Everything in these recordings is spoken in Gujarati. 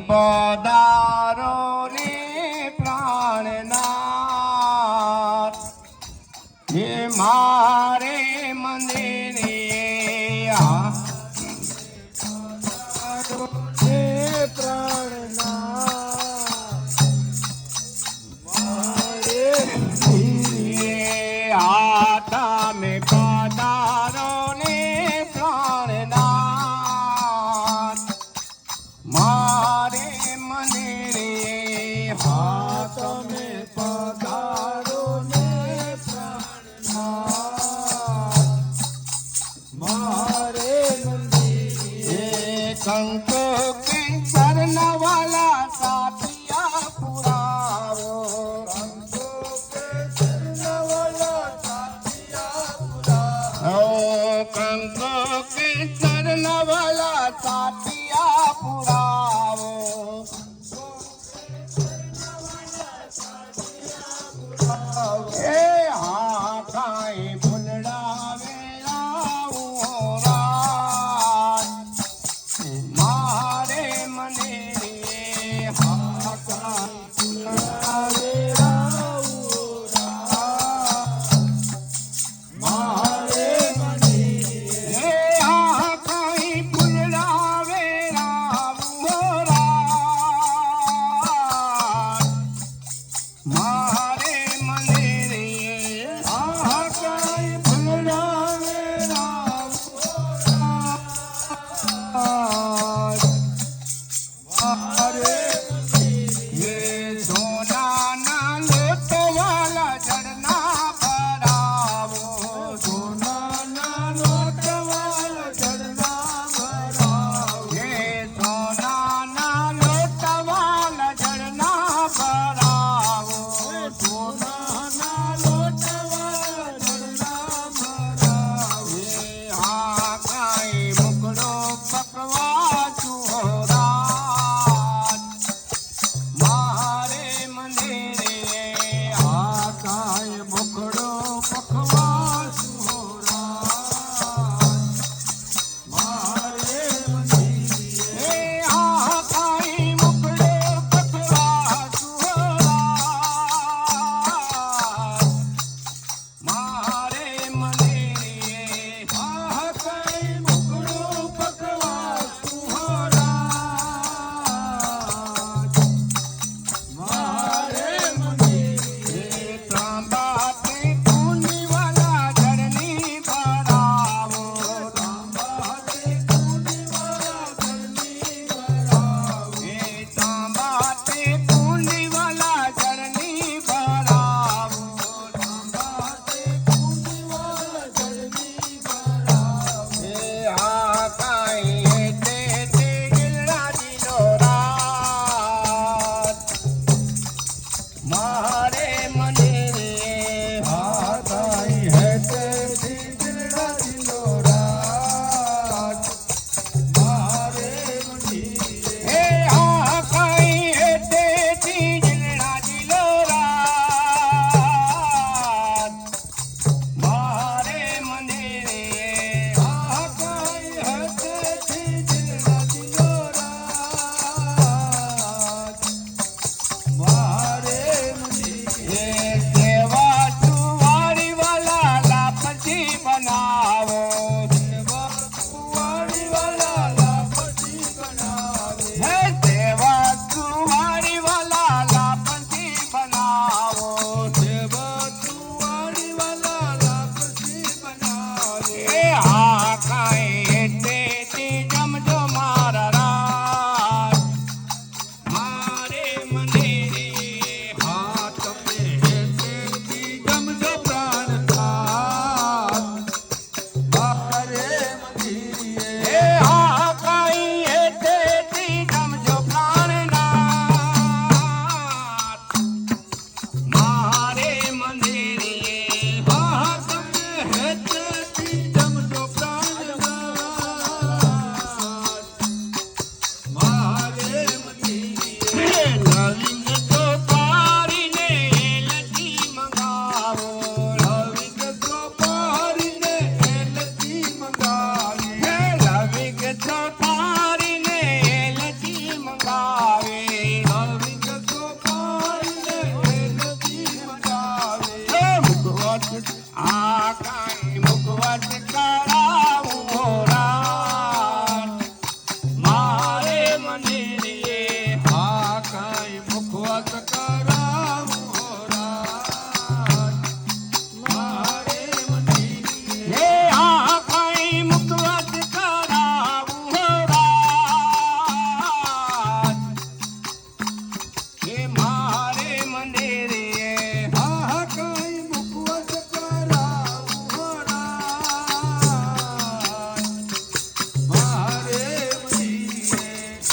પદારો રે પ્રાણના હે મારે મંદિરે આ. સંતોષ શરણવાલા સાપિયા પુરાવો. કંકો કે ચરણવાલા સાથી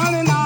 darling.